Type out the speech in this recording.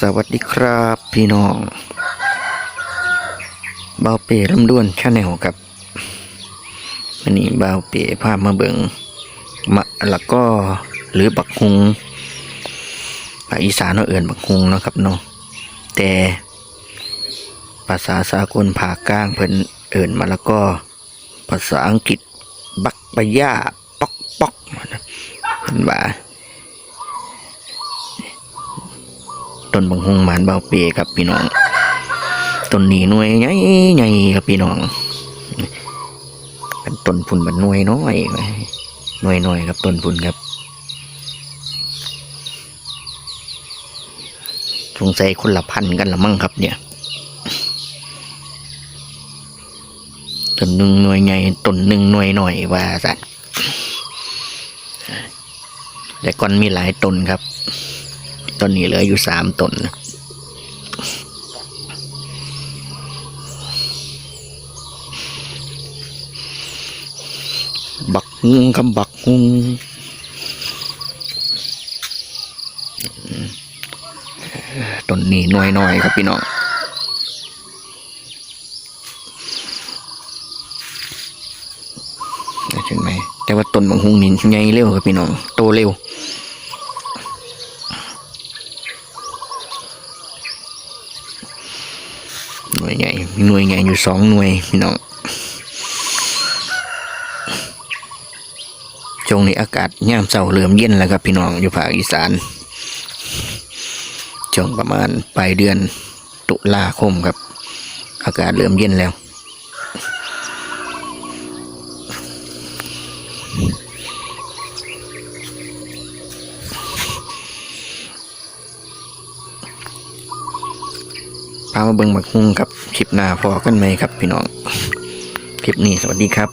สวัสดีครับพี่น้องเบาเป๋ลำด้วนชาแนลครับวันนี้เบาเป๋พาพมาเบิงมะล้วก็หรือบักฮุงภาคอีสานเราเอื่นบักฮุงเนาะครับเนาะแต่ภาษาสากลภาคกลางเพิ่นเอื่นมาล้วก็ภาษาอังกฤษบักปะย่าป๊อกป๊อกเพิ่นว่า ต้นบังฮงหมานเบาเปครับพี่น้องต้นนี้หน่วยใหญ่ใหญ่ครับพี่น้องเป็นต้นพุ่นบันหน่วยน้อยหน่วยน้อยครับต้นพุ่นครับสงสัยคนละพันกันละมั่งครับ เนี่ยต้นหนึ่งหน่วยใหญ่ต้นหนึ่งหน่วยหน่อยว่าสัตว์แต่ก่อนมีหลายต้นครับ ต้นนี้เหลืออยู่สามต้นนะบักฮุงกับบักฮุงต้นนี้หน่อยน้อยครับพี่น้องได้ใช่ไหม แต่ว่าต้นบักฮุงนี่ใหญ่เร็วครับพี่น้อง โตเร็ว หน่วยใหญ่มีหน่วยใหญ่อยู่สองหน่วยพี่น้องช่วงนี้อากาศย่ามเช้าเริ่มเย็นแล้วครับพี่น้องอยู่ภาคอีสานช่วงประมาณปลายเดือนตุลาคมครับ อากาศเริ่มเย็นแล้ว พามาเบิ่งบักฮุงกับคลิปหน้าพอกันไหมครับพี่น้อง คลิปนี้สวัสดีครับ